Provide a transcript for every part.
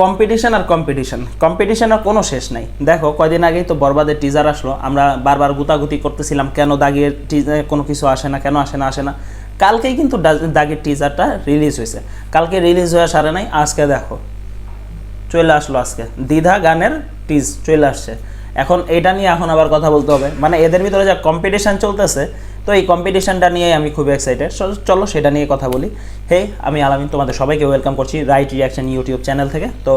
Competition আর competition কম্পিটিশনের কোনো শেষ নাই। দেখো, কয়দিন আগেই তো বরবাদের টিজার আসলো। আমরা বারবার গুতাগুতি করতেছিলাম, কেন দাগের টিজার কোনো কিছু আসে না, কেন আসে না আসে না। কালকেই কিন্তু দাগের টিজারটা রিলিজ হয়েছে। কালকে রিলিজ হয়ে সারে নাই, আজকে দেখো, চলে আসলো আজকে। দ্বিধা গানের টিজ চলে আসছে। এখন এটা নিয়ে এখন আবার কথা বলতে হবে। মানে এদের ভিতরে যা কম্পিটিশান চলতেছে, তো এই কম্পিটিশানটা নিয়ে আমি খুব এক্সাইটেড চলো সেটা নিয়ে কথা বলি। হে, আমি আলামিন, তোমাদের সবাইকে ওয়েলকাম করছি রাইট রিয়াকশন ইউটিউব চ্যানেল থেকে। তো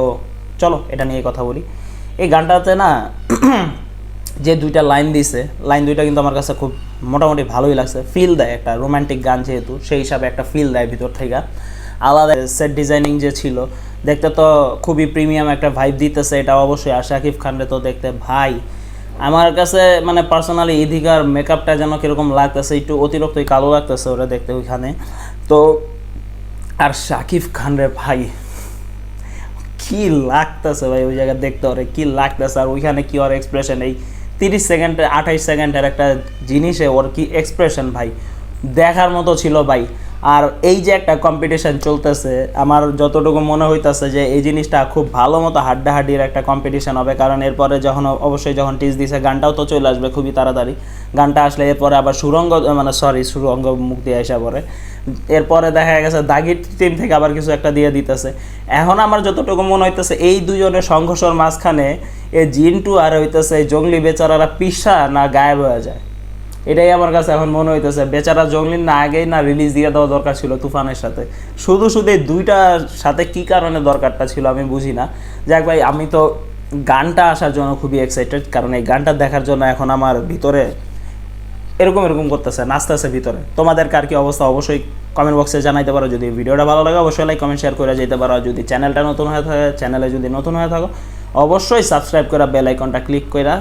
চলো এটা নিয়ে কথা বলি। এই গানটাতে না যে দুইটা লাইন দিছে লাইন দুইটা কিন্তু আমার কাছে খুব মোটামুটি ভালোই লাগছে। ফিল দেয় একটা রোমান্টিক গান যেহেতু, সেই হিসাবে একটা ফিল দেয় ভিতর থেকে। আলাদা সেট ডিজাইনিং যে ছিল, দেখতে তো খুবই প্রিমিয়াম একটা ভাইব দিতেছে এটা অবশ্যই। আর শাকিব খানরে তো দেখতে ভাই, আমার কাছে মানে পার্সোনালি ইধিকার মেকআপটা যেন কীরকম লাগতেছে, একটু অতিরিক্তই কালো লাগতেছে ওরা দেখতে ওইখানে। তো, আর শাকিব খান রে ভাই, কি লাগতেছে ভাই ওই জায়গায় দেখতে ওরে, কি লাগতেছে। আর ওইখানে কি ওর এক্সপ্রেশন এই তিরিশ সেকেন্ডে আঠাইশ সেকেন্ডের একটা জিনিসে ওর কি এক্সপ্রেশন ভাই, দেখার মতো ছিল ভাই। আর এই যে একটা কম্পিটিশন চলতেছে, আমার যতটুকু মনে হইতাছে যে এই জিনিসটা খুব ভালো মতো হাড্ডাহাড্ডির একটা কম্পিটিশন হবে। কারণ এরপরে যখন, অবশ্যই যখন টিজ দিছে, গানটাও তো চলে আসবে খুবই তাড়াতাড়ি। গানটা আসলে এরপরে আবার সুরঙ্গ মানে সরি সুরঙ্গ মুক্তি আসা পরে এরপরে দেখা গেছে দাগির টিম থেকে আবার কিছু একটা দিয়ে দিতেছে। এখন আমার যতটুকু মনে হইতেছে, এই দুজনের সংঘর্ষের মাঝখানে এই জিন্টু আর হইতেছে জঙ্গলি বেচারারা পিসা না গায়েব হয়ে যায়। এটাই আমার কাছে এখন মনে হইতেছে, বেচারা জঙ্গলির না আগেই না রিলিজ দিয়ে দেওয়া দরকার ছিল তুফানের সাথে। শুধু শুধু এই দুইটার সাথে কি কারণে দরকারটা ছিল আমি বুঝি না। যাক ভাই, আমি তো গানটা আসার জন্য খুবই এক্সাইটেড কারণ এই গানটা দেখার জন্য এখন আমার ভিতরে এরকম এরকম করতেছে, নাচতেছে ভিতরে। তোমাদের কার কি অবস্থা? অবশ্যই কমেন্ট বক্সে জানাইতে পারো। যদি ভিডিওটা ভালো লাগে, অবশ্যই লাইক কমেন্ট শেয়ার করে যেতে পারো। যদি চ্যানেলটা নতুন হয়ে থাকে চ্যানেলে যদি নতুন হয়ে থাকো, অবশ্যই সাবস্ক্রাইব করা বেল আইকনটা ক্লিক করে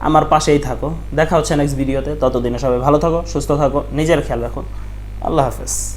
আমার পাশেই থাকো। দেখা হচ্ছে নেক্সট ভিডিওতে ততদিনে সবাই ভালো থাকো, সুস্থ থাকো, নিজের খেয়াল রাখো। আল্লাহ হাফেজ।